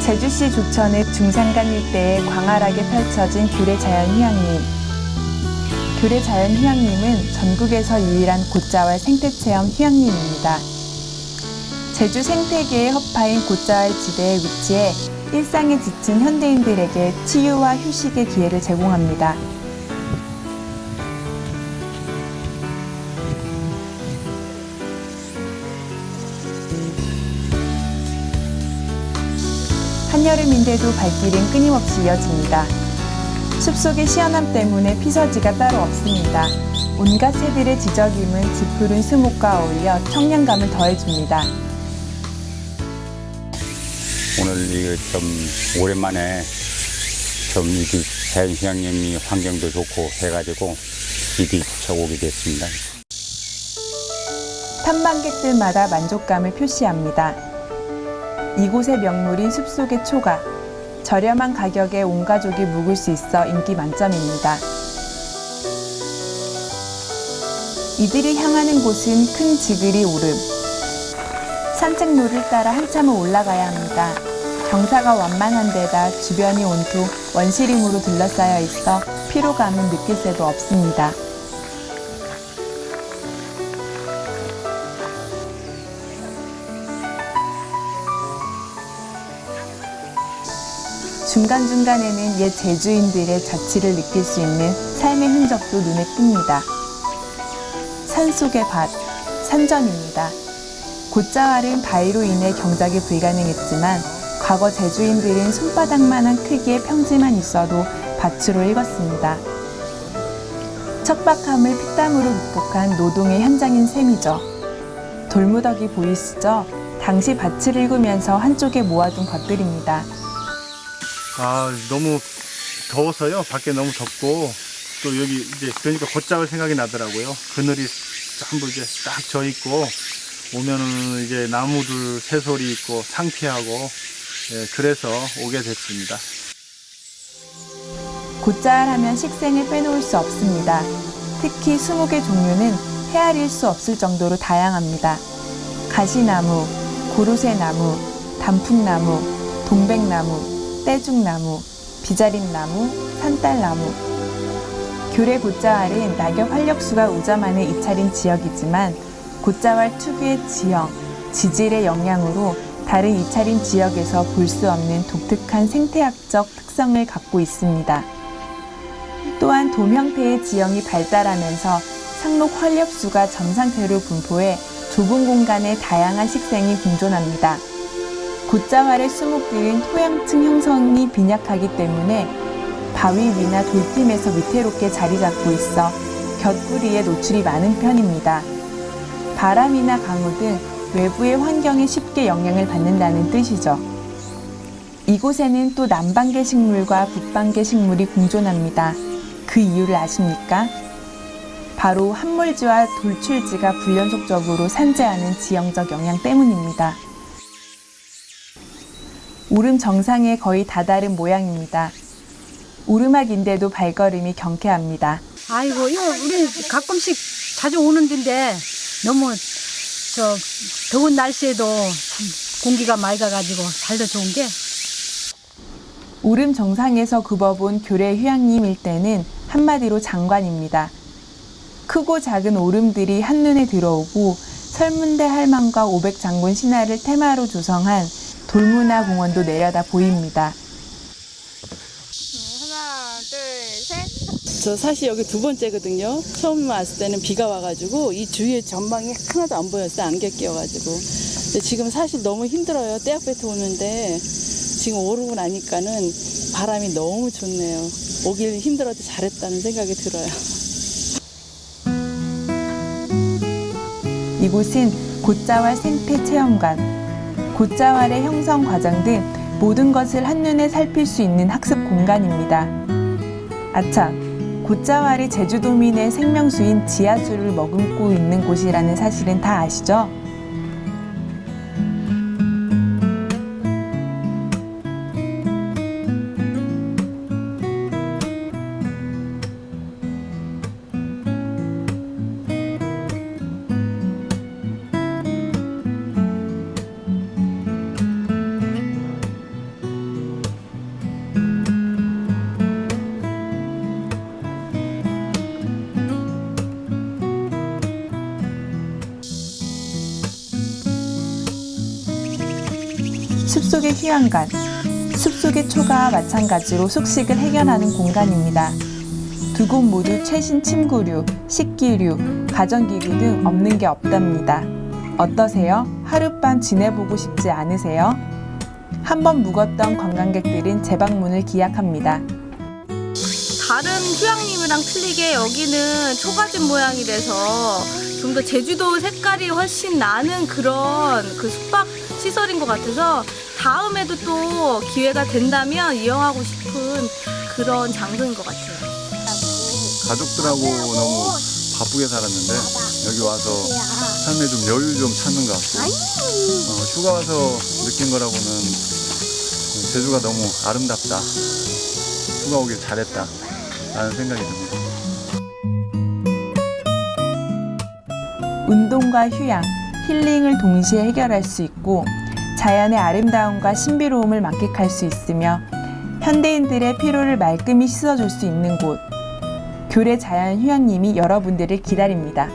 제주시 조천읍 중산간 일대에 광활하게 펼쳐진 규례 자연휴양림. 규례 자연휴양림은 전국에서 유일한 곶자왈 생태체험 휴양림입니다. 제주 생태계의 허파인 곶자왈 지대에 위치해 일상에 지친 현대인들에게 치유와 휴식의 기회를 제공합니다. 한여름인데도 발길은 끊임없이 이어집니다. 숲속의 시원함 때문에 피서지가 따로 없습니다. 온갖 새들의 지저귀은 짙푸른 수목과 어울려 청량감을 더해줍니다. 오늘 이거 좀 오랜만에 좀 이렇게 자연휴양림이 환경도 좋고 해가지고 이리 쳐오게 됐습니다. 탐방객들마다 만족감을 표시합니다. 이곳의 명물인 숲속의 초가, 저렴한 가격에 온 가족이 묵을 수 있어 인기 만점입니다. 이들이 향하는 곳은 큰 지글이 오름. 산책로를 따라 한참을 올라가야 합니다. 경사가 완만한 데다 주변이 온통 원시림으로 둘러싸여 있어 피로감은 느낄 새도 없습니다. 중간중간에는 옛 제주인들의 자취를 느낄 수 있는 삶의 흔적도 눈에 띕니다. 산 속의 밭, 산전입니다. 곶자왈은 바위로 인해 경작이 불가능했지만 과거 제주인들은 손바닥만한 크기의 평지만 있어도 밭으로 읽었습니다. 척박함을 피땀으로 극복한 노동의 현장인 셈이죠. 돌무더기 보이시죠? 당시 밭을 읽으면서 한쪽에 모아둔 것들입니다. 아 너무 더워서요 밖에 너무 덥고 또 여기 이제 그러니까 걷잡을 생각이 나더라고요 그늘이 전부 이제 딱 져 있고 오면은 이제 나무들 새소리 있고 상쾌하고 예, 그래서 오게 됐습니다 곶자알 하면 식생을 빼놓을 수 없습니다. 특히 수목의 종류는 헤아릴 수 없을 정도로 다양합니다. 가시나무, 고로쇠나무, 단풍나무, 동백나무, 떼죽나무, 비자림나무, 산딸나무. 교래 곶자왈은 낙엽 활력수가 우점하는 이차린 지역이지만 곶자왈 특유의 지형, 지질의 영향으로 다른 이차림 지역에서 볼 수 없는 독특한 생태학적 특성을 갖고 있습니다. 또한 돔 형태의 지형이 발달하면서 상록 활력수가 점 상태로 분포해 좁은 공간에 다양한 식생이 공존합니다. 곶자왈의 수목들은 토양층 형성이 빈약하기 때문에 바위 위나 돌팀에서 위태롭게 자리 잡고 있어 곁뿌리에 노출이 많은 편입니다. 바람이나 강우 등 외부의 환경에 쉽게 영향을 받는다는 뜻이죠. 이곳에는 또 남방계 식물과 북방계 식물이 공존합니다. 그 이유를 아십니까? 바로 한물지와 돌출지가 불연속적으로 산재하는 지형적 영향 때문입니다. 오름 정상에 거의 다다른 모양입니다. 오르막인데도 발걸음이 경쾌합니다. 아이고, 이거 우리 가끔씩 자주 오는 데인데 너무 저 더운 날씨에도 참 공기가 맑아가지고 살도 좋은 게 오름 정상에서 굽어본 교례 휴양림 일대는 한마디로 장관입니다. 크고 작은 오름들이 한눈에 들어오고 설문대 할망과 오백장군 신화를 테마로 조성한 돌문화 공원도 내려다 보입니다. 하나, 둘, 셋. 저 사실 여기 두 번째거든요. 처음 왔을 때는 비가 와가지고 이 주위에 전망이 하나도 안 보였어요. 안개 끼어가지고. 근데 지금 사실 너무 힘들어요. 떼약볕에 오는데 지금 오르고 나니까는 바람이 너무 좋네요. 오길 힘들어도 잘했다는 생각이 들어요. 이곳은 곶자왈 생태 체험관, 곶자왈의 형성 과정 등 모든 것을 한눈에 살필 수 있는 학습 공간입니다. 아참, 곶자왈이 제주도민의 생명수인 지하수를 머금고 있는 곳이라는 사실은 다 아시죠? 숲속의 휴양간, 숲속의 초가와 마찬가지로 숙식을 해결하는 공간입니다. 두 곳 모두 최신 침구류, 식기류, 가전기구 등 없는 게 없답니다. 어떠세요? 하룻밤 지내보고 싶지 않으세요? 한번 묵었던 관광객들은 재방문을 기약합니다. 다른 휴양림이랑 틀리게 여기는 초가집 모양이 돼서 좀 더 제주도 색깔이 훨씬 나는 그런 그 숙박 시설인 것 같아서 다음에도 또 기회가 된다면 이용하고 싶은 그런 장소인 것 같아요. 가족들하고 너무 바쁘게 살았는데 여기 와서 삶에 좀 여유 좀 찾는 것 같고. 어, 휴가 와서 느낀 거라고는 제주가 너무 아름답다. 휴가 오길 잘했다. 라는 생각이 듭니다. 운동과 휴양, 힐링을 동시에 해결할 수 있고 자연의 아름다움과 신비로움을 만끽할 수 있으며 현대인들의 피로를 말끔히 씻어줄 수 있는 곳 교래 자연 휴양림이 여러분들을 기다립니다.